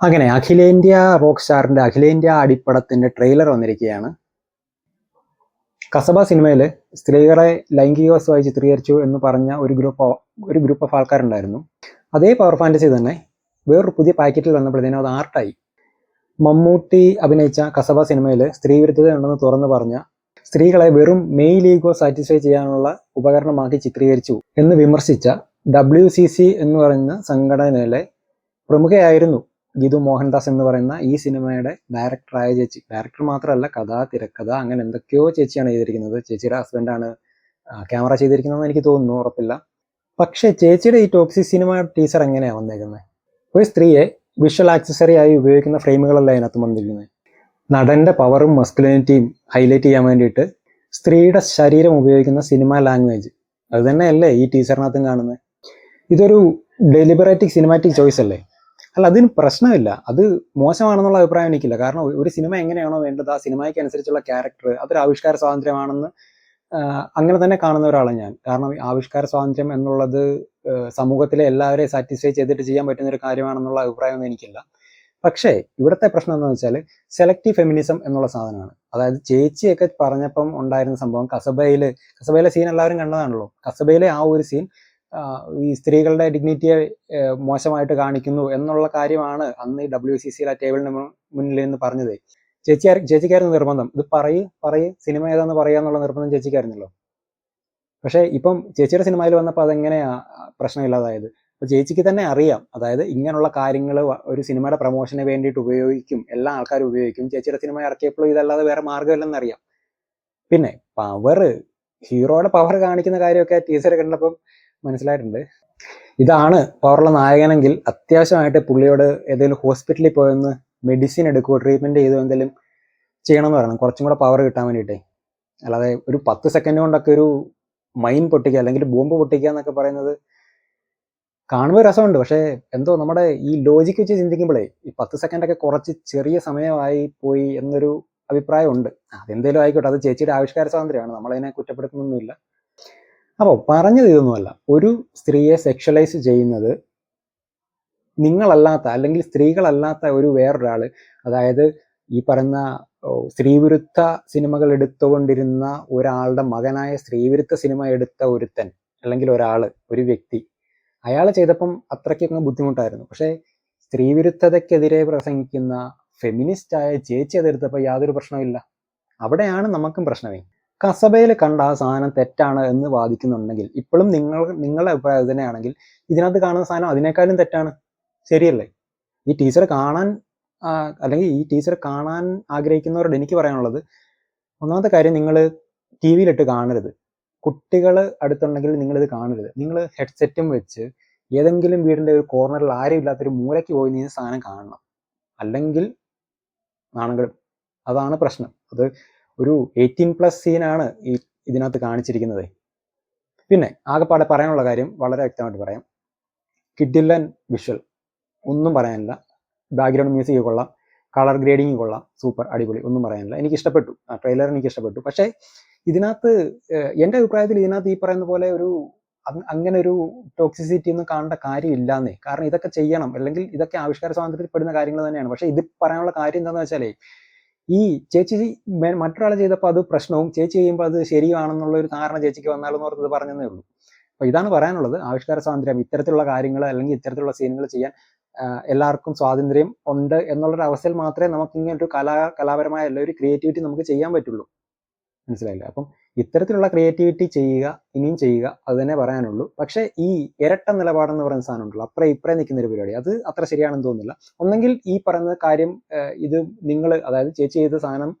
അങ്ങനെ അഖിലേന്ത്യാ റോക്ക് സ്റ്റാറിന്റെ അഖിലേന്ത്യാ അടിപ്പടത്തിന്റെ ട്രെയിലർ വന്നിരിക്കുകയാണ്. കസബ സിനിമയിൽ സ്ത്രീകളെ ലൈംഗികവസ്തുവായി ചിത്രീകരിച്ചു എന്ന് പറഞ്ഞ ഒരു ഗ്രൂപ്പ് ഒരു ഗ്രൂപ്പ് ഓഫ് ആൾക്കാരുണ്ടായിരുന്നു. അതേ പവർ ഫാന്റസി തന്നെ വേറൊരു പുതിയ പാക്കറ്റിൽ വന്നപ്പോഴത്തേനും അത് ആർട്ടായി. മമ്മൂട്ടി അഭിനയിച്ച കസബ സിനിമയിൽ സ്ത്രീ വിരുദ്ധത ഉണ്ടെന്ന് തുറന്നു പറഞ്ഞ സ്ത്രീകളെ വെറും മെയ് ലീഗോ സാറ്റിസ്ഫൈ ചെയ്യാനുള്ള ഉപകരണമാക്കി ചിത്രീകരിച്ചു എന്ന് വിമർശിച്ച ഡബ്ല്യു സി സി എന്ന് പറയുന്ന സംഘടനയിലെ പ്രമുഖയായിരുന്നു ഗീതു മോഹൻദാസ് എന്ന് പറയുന്ന ഈ സിനിമയുടെ ഡയറക്ടറായ ചേച്ചി. ഡയറക്ടർ മാത്രമല്ല കഥ തിരക്കഥ അങ്ങനെ എന്തൊക്കെയോ ചേച്ചിയാണ് ചെയ്തിരിക്കുന്നത്. ചേച്ചിയുടെ ഹസ്ബൻഡാണ് ക്യാമറ ചെയ്തിരിക്കുന്നതെന്ന് എനിക്ക് തോന്നുന്നു ഉറപ്പില്ല. പക്ഷേ ചേച്ചിയുടെ ഈ ടോക്സി സിനിമ ടീച്ചർ എങ്ങനെയാണ് വന്നേക്കുന്നത് ഒരു സ്ത്രീയെ വിഷ്വൽ ആക്സസറി ആയി ഉപയോഗിക്കുന്ന ഫ്രെയിമുകളല്ല അതിനകത്ത് വന്നിരിക്കുന്നത് നടന്റെ പവറും മസ്കുലിനിറ്റിയും ഹൈലൈറ്റ് ചെയ്യാൻ വേണ്ടിയിട്ട് സ്ത്രീയുടെ ശരീരം ഉപയോഗിക്കുന്ന സിനിമ ലാംഗ്വേജ് അത് തന്നെയല്ലേ ഈ ടീച്ചറിനകത്തും കാണുന്നത് ഇതൊരു ഡെലിബറേറ്റിക് സിനിമാറ്റിക് ചോയ്സ് അല്ലേ? അല്ല അതിന് പ്രശ്നമില്ല. അത് മോശമാണെന്നുള്ള അഭിപ്രായം എനിക്കില്ല. കാരണം ഒരു സിനിമ എങ്ങനെയാണോ വേണ്ടത് ആ സിനിമയ്ക്ക് അനുസരിച്ചുള്ള ക്യാരക്ടർ അതൊരു ആവിഷ്കാര സ്വാതന്ത്ര്യമാണെന്ന് അങ്ങനെ തന്നെ കാണുന്ന ഒരാളാണ് ഞാൻ. കാരണം ആവിഷ്കാര സ്വാതന്ത്ര്യം എന്നുള്ളത് സമൂഹത്തിലെ എല്ലാവരെയും സാറ്റിസ്ഫൈ ചെയ്തിട്ട് ചെയ്യാൻ പറ്റുന്ന ഒരു കാര്യമാണെന്നുള്ള അഭിപ്രായമൊന്നും എനിക്കില്ല. പക്ഷേ ഇവിടുത്തെ പ്രശ്നം എന്താണെന്ന് വെച്ചാൽ സെലക്റ്റീവ് ഫെമിനിസം എന്നുള്ള സാധനമാണ്. അതായത് ചേച്ചിയൊക്കെ പറഞ്ഞപ്പം ഉണ്ടായിരുന്ന സംഭവം കസബയിൽ കസബയിലെ സീൻ എല്ലാവരും കണ്ടതാണല്ലോ. കസബയിലെ ആ ഒരു സീൻ ഈ സ്ത്രീകളുടെ ഡിഗ്നിറ്റിയെ മോശമായിട്ട് കാണിക്കുന്നു എന്നുള്ള കാര്യമാണ് അന്ന് ഈ ഡബ്ല്യു സി സിയിൽ ടേബിളിന് മുന്നിൽ നിന്ന് പറഞ്ഞത്. ചേച്ചി ചേച്ചിക്കായിരുന്നു നിർബന്ധം. ഇത് പറയ് പറയ് സിനിമ ഏതാന്ന് പറയാന്നുള്ള നിർബന്ധം ചേച്ചിക്കായിരുന്നല്ലോ. പക്ഷേ ഇപ്പം ചേച്ചിയുടെ സിനിമയിൽ വന്നപ്പോൾ അതെങ്ങനെയാ പ്രശ്നമില്ലാതായത്? അപ്പൊ ചേച്ചിക്ക് തന്നെ അറിയാം. അതായത് ഇങ്ങനെയുള്ള കാര്യങ്ങൾ ഒരു സിനിമയുടെ പ്രൊമോഷന് വേണ്ടിയിട്ട് ഉപയോഗിക്കും എല്ലാ ആൾക്കാരും ഉപയോഗിക്കും ചേച്ചിയുടെ സിനിമ ഇറക്കിയപ്പോഴും ഇതല്ലാതെ വേറെ മാർഗമില്ലെന്ന് അറിയാം. പിന്നെ പവർ ഹീറോയുടെ പവർ കാണിക്കുന്ന കാര്യമൊക്കെ ടീച്ചർ കണ്ടപ്പം മനസ്സിലായിട്ടുണ്ട്. ഇതാണ് പവറുള്ള നായകനെങ്കിൽ അത്യാവശ്യമായിട്ട് പുള്ളിയോട് ഏതെങ്കിലും ഹോസ്പിറ്റലിൽ പോയെന്ന് മെഡിസിൻ എടുക്കുകയോ ട്രീറ്റ്മെന്റ് ചെയ്തോ എന്തെങ്കിലും ചെയ്യണമെന്ന് പറയണം. കുറച്ചും കൂടെ പവർ കിട്ടാൻ വേണ്ടിയിട്ടേ. അല്ലാതെ ഒരു പത്ത് സെക്കൻഡ് കൊണ്ടൊക്കെ ഒരു മൈൻ പൊട്ടിക്കുക അല്ലെങ്കിൽ ബോംബ് പൊട്ടിക്കുക എന്നൊക്കെ പറയുന്നത് കാണുമ്പോൾ രസമുണ്ട്. പക്ഷേ എന്തോ നമ്മുടെ ഈ ലോജിക്ക് വെച്ച് ചിന്തിക്കുമ്പോഴേ ഈ പത്ത് സെക്കൻഡൊക്കെ കുറച്ച് ചെറിയ സമയമായി പോയി എന്നൊരു അഭിപ്രായമുണ്ട് അതെന്തേലും ആയിക്കോട്ടെ. അത് ചേച്ചിയുടെ ആവിഷ്കാര സ്വാതന്ത്ര്യമാണ്. നമ്മളതിനെ കുറ്റപ്പെടുത്തുന്നൊന്നുമില്ല. അപ്പോൾ പറഞ്ഞത് ഇതൊന്നുമല്ല. ഒരു സ്ത്രീയെ സെക്ഷലൈസ് ചെയ്യുന്നത് നിങ്ങളല്ലാത്ത അല്ലെങ്കിൽ സ്ത്രീകളല്ലാത്ത ഒരു വേറൊരാൾ അതായത് ഈ പറയുന്ന സ്ത്രീവിരുദ്ധ സിനിമകൾ എടുത്തുകൊണ്ടിരുന്ന ഒരാളുടെ മകനായ സ്ത്രീവിരുദ്ധ സിനിമ എടുത്ത ഒരുത്തൻ അല്ലെങ്കിൽ ഒരാൾ ഒരു വ്യക്തി അയാൾ ചെയ്തപ്പം അത്രയ്ക്കൊക്കെ ബുദ്ധിമുട്ടായിരുന്നു. പക്ഷേ സ്ത്രീവിരുദ്ധതയ്ക്കെതിരെ പ്രസംഗിക്കുന്ന ഫെമിനിസ്റ്റായ ചേച്ചി അതെടുത്തപ്പോൾ യാതൊരു പ്രശ്നമില്ല അവിടെയാണ് നമുക്കും പ്രശ്നമേ. കസബയിൽ കണ്ട ആ സാധനം തെറ്റാണ് എന്ന് വാദിക്കുന്നുണ്ടെങ്കിൽ ഇപ്പോഴും നിങ്ങൾ നിങ്ങളുടെ അഭിപ്രായം തന്നെയാണെങ്കിൽ ഇതിനകത്ത് കാണുന്ന സാധനം അതിനേക്കാളും തെറ്റാണ്. ശരിയല്ലേ? ഈ ടീച്ചർ കാണാൻ അല്ലെങ്കിൽ ഈ ടീച്ചർ കാണാൻ ആഗ്രഹിക്കുന്നവരോട് എനിക്ക് പറയാനുള്ളത് ഒന്നാമത്തെ കാര്യം നിങ്ങൾ ടി വിയിലിട്ട് കാണരുത്. കുട്ടികൾ അടുത്തുണ്ടെങ്കിൽ നിങ്ങളിത് കാണരുത്. നിങ്ങൾ ഹെഡ്സെറ്റും വെച്ച് ഏതെങ്കിലും വീടിന്റെ ഒരു കോർണറിൽ ആരും ഇല്ലാത്തൊരു മൂലയ്ക്ക് പോയി നീ സാധനം കാണണം. അല്ലെങ്കിൽ നാണങ്ങളും അതാണ് പ്രശ്നം. അത് ഒരു എയ്റ്റീൻ പ്ലസ് സീനാണ് ഈ ഇതിനകത്ത് കാണിച്ചിരിക്കുന്നത്. പിന്നെ ആകെപ്പാടെ പറയാനുള്ള കാര്യം വളരെ വ്യക്തമായിട്ട് പറയാം. കിഡില്ലൻ വിഷ്വൽ ഒന്നും പറയാനില്ല. ബാക്ക്ഗ്രൗണ്ട് മ്യൂസിക് കൊള്ളാം. കളർ ഗ്രേഡിങ് കൊള്ളാം. സൂപ്പർ അടിപൊളി. ഒന്നും പറയാനില്ല. എനിക്ക് ഇഷ്ടപ്പെട്ടു ആ ട്രെയിലർ എനിക്ക് ഇഷ്ടപ്പെട്ടു പക്ഷേ ഇതിനകത്ത് എന്റെ അഭിപ്രായത്തിൽ ഇതിനകത്ത് ഈ പറയുന്ന പോലെ ഒരു അങ്ങനെ ഒരു ടോക്സിസിറ്റി ഒന്നും കാണേണ്ട കാര്യമില്ലാന്നേ. കാരണം ഇതൊക്കെ ചെയ്യണം. അല്ലെങ്കിൽ ഇതൊക്കെ ആവിഷ്കാര സ്വാതന്ത്ര്യത്തിൽ പെടുന്ന കാര്യങ്ങൾ തന്നെയാണ്. പക്ഷേ ഇത് പറയാനുള്ള കാര്യം എന്താണെന്ന് വെച്ചാലേ ഈ ചേച്ചി മറ്റൊരാൾ ചെയ്തപ്പോൾ അത് പ്രശ്നവും ചേച്ചി ചെയ്യുമ്പോൾ അത് ശരിയാണെന്നുള്ള ഒരു ധാരണ ചേച്ചിക്ക് വന്നാലെന്ന് ഓർത്തത് പറഞ്ഞതേ ഉള്ളൂ. അപ്പോൾ ഇതാണ് പറയാനുള്ളത്. ആവിഷ്കാര സ്വാതന്ത്ര്യം ഇത്തരത്തിലുള്ള കാര്യങ്ങൾ അല്ലെങ്കിൽ ഇത്തരത്തിലുള്ള സീനുകൾ ചെയ്യാൻ എല്ലാവർക്കും സ്വാതന്ത്ര്യം ഉണ്ട് എന്നുള്ളൊരു അവസ്ഥയിൽ മാത്രമേ നമുക്ക് ഇങ്ങനെ ഒരു കലാ കലാപരമായ ഒരു ക്രിയേറ്റിവിറ്റി നമുക്ക് ചെയ്യാൻ പറ്റുള്ളൂ. മനസ്സിലായില്ലേ? അപ്പം ഇത്തരത്തിലുള്ള ക്രിയേറ്റിവിറ്റി ചെയ്യുക ഇനിയും ചെയ്യുക അത് തന്നെ പറയാനുള്ളൂ. പക്ഷേ ഈ ഇരട്ട നിലപാടെന്ന് പറയുന്ന സാധനം ഉണ്ടല്ലോ അപ്പുറം ഇപ്പറേ നിൽക്കുന്ന ഒരു പരിപാടി. അത് അത്ര ശരിയാണെന്ന് തോന്നുന്നില്ല. ഒന്നെങ്കിൽ ഈ പറയുന്ന കാര്യം ഇത് നിങ്ങൾ അതായത് ചേച്ചി ചെയ്ത സാധനം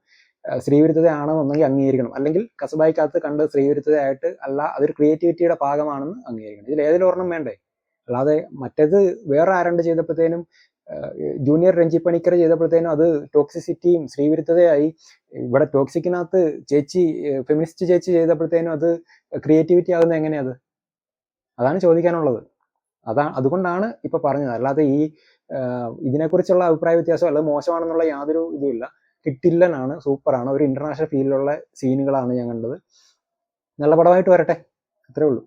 സ്ത്രീവിരുദ്ധതയാണോ എന്നൊന്നെങ്കിൽ അംഗീകരിക്കണം. അല്ലെങ്കിൽ കസബായിക്കകത്ത് കണ്ട് സ്ത്രീവിരുദ്ധതയായിട്ട് അല്ല അതൊരു ക്രിയേറ്റിവിറ്റിയുടെ ഭാഗമാണെന്ന് അംഗീകരിക്കണം. ഇതിൽ ഏതിലൊരെണ്ണം വേണ്ടേ? അല്ലാതെ മറ്റേത് വേറെ ആരണ്ട് ചെയ്തപ്പോഴത്തേനും ജൂനിയർ രഞ്ജി പണിക്കർ ചെയ്തപ്പോഴത്തേനും അത് ടോക്സിസിറ്റിയും സ്ത്രീവിരുദ്ധതയായി ഇവിടെ ടോക്സിക്കിനകത്ത് ചേച്ചി ഫെമിനിസ്റ്റ് ചേച്ചി ചെയ്തപ്പോഴത്തേനും അത് ക്രിയേറ്റിവിറ്റി ആകുന്നത് എങ്ങനെയത് അതാണ് ചോദിക്കാനുള്ളത്. അതാ അതുകൊണ്ടാണ് ഇപ്പൊ പറഞ്ഞത്. അല്ലാതെ ഈ ഇതിനെക്കുറിച്ചുള്ള അഭിപ്രായ വ്യത്യാസം അല്ല മോശമാണെന്നുള്ള യാതൊരു ഇതുമില്ല കിട്ടില്ലനാണ് സൂപ്പറാണ്. ഒരു ഇന്റർനാഷണൽ ഫീലിലുള്ള സീനുകളാണ് ഞാൻ കണ്ടത്. നല്ല പടമായിട്ട് വരട്ടെ. അത്രേ ഉള്ളൂ.